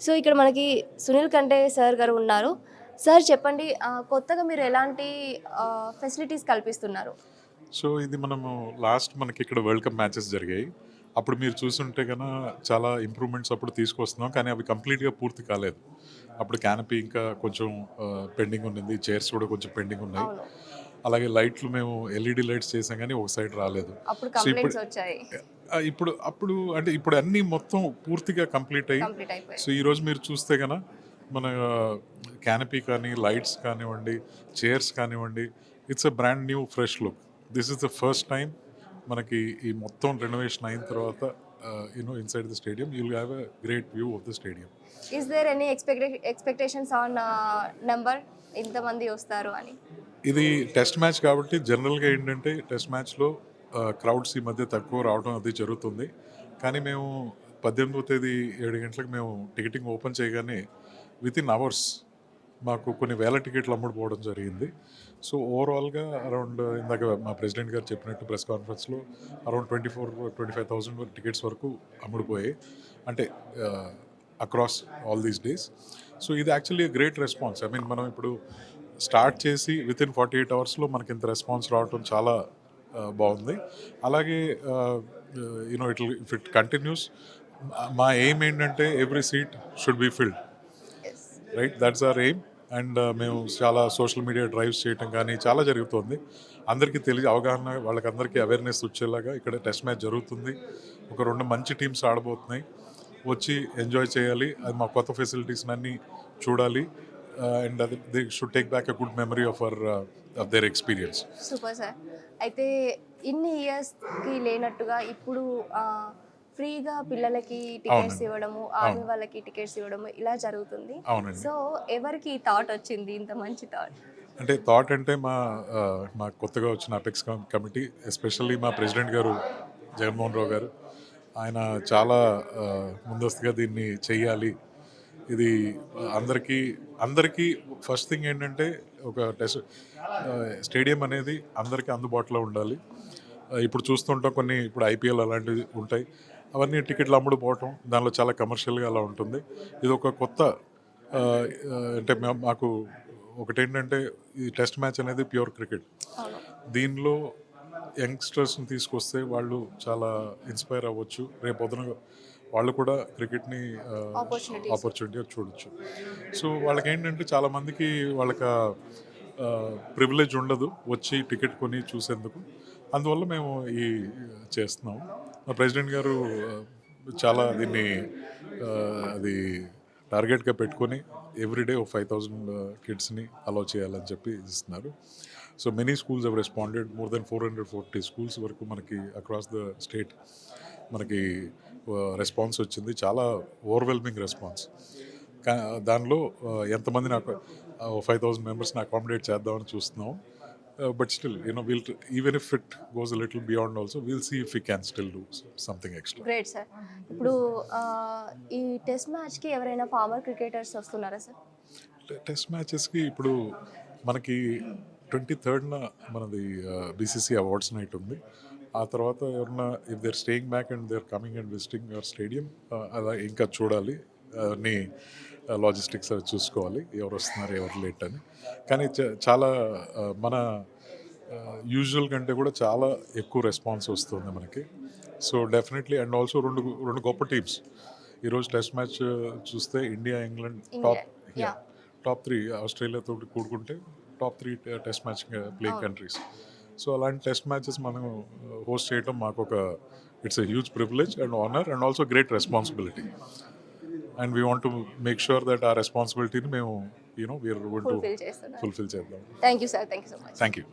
So ఇక్కడ మనకి సునీల్ కంటే సార్ గారు ఉన్నారు. సార్ చెప్పండి కొత్తగా మీరు ఎలాంటి ఫెసిలిటీస్ కల్పిస్తున్నారు? సో ఇది మనము లాస్ట్ మనకి ఇక్కడ వరల్డ్ కప్ మ్యాచెస్ జరిగాయి. అప్పుడు మీరు చూసుంటే కన్నా చాలా ఇంప్రూవ్మెంట్స్ అప్పుడు తీసుకొస్తున్నాం కానీ అవి కంప్లీట్గా పూర్తి కాలేదు. అప్పుడు క్యానపీ ఇంకా కొంచెం పెండింగ్ ఉన్నది. చైర్స్ కూడా కొంచెం పెండింగ్ ఉన్నాయి. అలాగే లైట్లు మేము ఎల్ఈడి లైట్స్ చేసాం కానీ ఒక సైడ్ రాలేదు. ఇప్పుడు- ఇప్పుడు అప్పుడు అంటే ఇప్పుడు అన్నీ మొత్తం పూర్తిగా కంప్లీట్ అయ్యి సో ఈరోజు మీరు చూస్తే కనుక మన క్యానపీ కానీ లైట్స్ కానివ్వండి చైర్స్ కానివ్వండి it's a brand new fresh look this is the first time మనకి ఈ మొత్తం రెనోవేషన్ అయిన తర్వాత you know inside the stadium you have a great view of the stadium is there any expect expectations on number ఇంతమంది వస్తారు అని. ఇది test match కాబట్టి జనరల్గా ఏంటంటే టెస్ట్ మ్యాచ్లో క్రౌడ్స్ ఈ మధ్య తక్కువ రావడం అది జరుగుతుంది. కానీ మేము పద్దెనిమిదవ తేదీ ఏడు గంటలకు మేము టికెటింగ్ ఓపెన్ చేయగానే విత్ ఇన్ అవర్స్ మాకు కొన్ని వేల టికెట్లు అమ్ముడుపోవడం జరిగింది. సో ఓవరాల్గా అరౌండ్ ఇందాక మా ప్రెసిడెంట్ గారు చెప్పినట్టు ప్రెస్ కాన్ఫరెన్స్లో around twenty four twenty five thousand tickets వరకు అమ్ముడుపోయాయి. అంటే across all these days so ఇది actually great response I mean మనం ఇప్పుడు స్టార్ట్ చేసి విత్ ఇన్ ఫార్టీ ఎయిట్ అవర్స్లో మనకి ఇంత రెస్పాన్స్ రావటం చాలా బాగుంది. అలాగే you know it if it continues మా ఎయిమ్ ఏంటంటే every seat should be filled right that's our aim and మేము చాలా సోషల్ మీడియా డ్రైవ్స్ చేయటం కానీ చాలా జరుగుతుంది. అందరికీ తెలియ అవగాహన వాళ్ళకందరికీ అవేర్నెస్ వచ్చేలాగా ఇక్కడ టెస్ట్ మ్యాచ్ జరుగుతుంది. ఒక రెండు మంచి టీమ్స్ ఆడబోతున్నాయి. వచ్చి ఎంజాయ్ చేయాలి. అది మా కొత్త ఫెసిలిటీస్ అన్నీ చూడాలి. అండ్ అది they should take back a good memory of our of their experience super sir అయితే ఇన్ని ఇయర్స్కి లేనట్టుగా ఇప్పుడు ఫ్రీగా పిల్లలకి టికెట్స్. ఇవ్వడము ఆర్మీ వాళ్ళకి టికెట్స్ ఇవ్వడము ఇలా జరుగుతుంది. సో ఎవరికి థాట్ వచ్చింది? ఇంత మంచి థాట్ అంటే థాట్ అంటే మా మా కొత్తగా వచ్చిన అపెక్స్ కమిటీ ఎస్పెషల్లీ మా ప్రెసిడెంట్ గారు జగన్మోహన్ రావు గారు ఆయన చాలా ముందస్తుగా దీన్ని చెయ్యాలి ఇది అందరికీ అందరికీ ఫస్ట్ థింగ్ ఏంటంటే ఒక టెస్ట్ స్టేడియం అనేది అందరికీ అందుబాటులో ఉండాలి. ఇప్పుడు చూస్తుంటాం కొన్ని ఇప్పుడు ఐపీఎల్ అలాంటివి ఉంటాయి. అవన్నీ టికెట్లు అమ్ముడు పోవటం దానిలో చాలా కమర్షియల్గా అలా ఉంటుంది. ఇది ఒక కొత్త అంటే మాకు ఒకటేంటంటే ఈ టెస్ట్ మ్యాచ్ అనేది ప్యూర్ క్రికెట్ దీనిలో యంగ్స్టర్స్ని తీసుకొస్తే వాళ్ళు చాలా ఇన్స్పైర్ అవ్వచ్చు. రేపు పొద్దున వాళ్ళు కూడా క్రికెట్ని. ఆపర్చునిటీగా చూడొచ్చు. సో వాళ్ళకి ఏంటంటే చాలామందికి వాళ్ళకి ప్రివిలేజ్ ఉండదు వచ్చి టికెట్ కొని చూసేందుకు. అందువల్ల మేము ఈ చేస్తున్నాం. మా ప్రెసిడెంట్ గారు చాలా దీన్ని అది టార్గెట్గా పెట్టుకొని ఎవ్రీడే ఒక ఫైవ్ థౌజండ్ కిడ్స్ని అలౌ చేయాలని చెప్పి ఇస్తున్నారు. So many schools have responded. More than four hundred forty schools వరకు మనకి అక్రాస్ ద స్టేట్ మనకి రెస్పాన్స్ వచ్చింది. చాలా ఓవర్వెల్మింగ్ రెస్పాన్స్ దానిలో ఎంతమంది నాకు ఫైవ్ థౌసండ్ మెంబర్స్ని అకామిడేట్ చేద్దామని చూస్తున్నాం. But still you know will even if it goes little beyond also will see if you can still do something extra great sir ఇప్పుడు ఈ టెస్ట్ మ్యాచ్కి ఎవరైనా ఫార్మర్ క్రికెటర్స్ వస్తున్నారా సార్ టెస్ట్ మ్యాచెస్కి ఇప్పుడు మనకి ట్వంటీ థర్డ్న మనది బీసీసీ అవార్డ్స్ నైట్ ఉంది. ఆ తర్వాత ఎవరన్నా if there staying back and there coming and visiting your stadium అలా ఇంకా చూడాలి. అన్ని లాజిస్టిక్స్ అవి చూసుకోవాలి. ఎవరు వస్తున్నారు ఎవరు లేట్ అని. కానీ చాలా మన యూజువల్ కంటే కూడా చాలా ఎక్కువ రెస్పాన్స్ వస్తుంది మనకి. సో డెఫినెట్లీ అండ్ ఆల్సో రెండు రెండు గొప్ప టీమ్స్ ఈరోజు టెస్ట్ మ్యాచ్ చూస్తే India England top. Top three ఆస్ట్రేలియాతో కూడుకుంటే top three test match playing countries so అలాంటి టెస్ట్ మ్యాచెస్ మనం హోస్ట్ చేయడం మాకు ఒక it's a huge privilege and honour and also great responsibility. And we want to make sure that ఆ రెస్పాన్సిబిలిటీని మేము you know we are to fulfil చేస్తున్నారు fulfil చేద్దాం. Thank you sir thank you so much thank you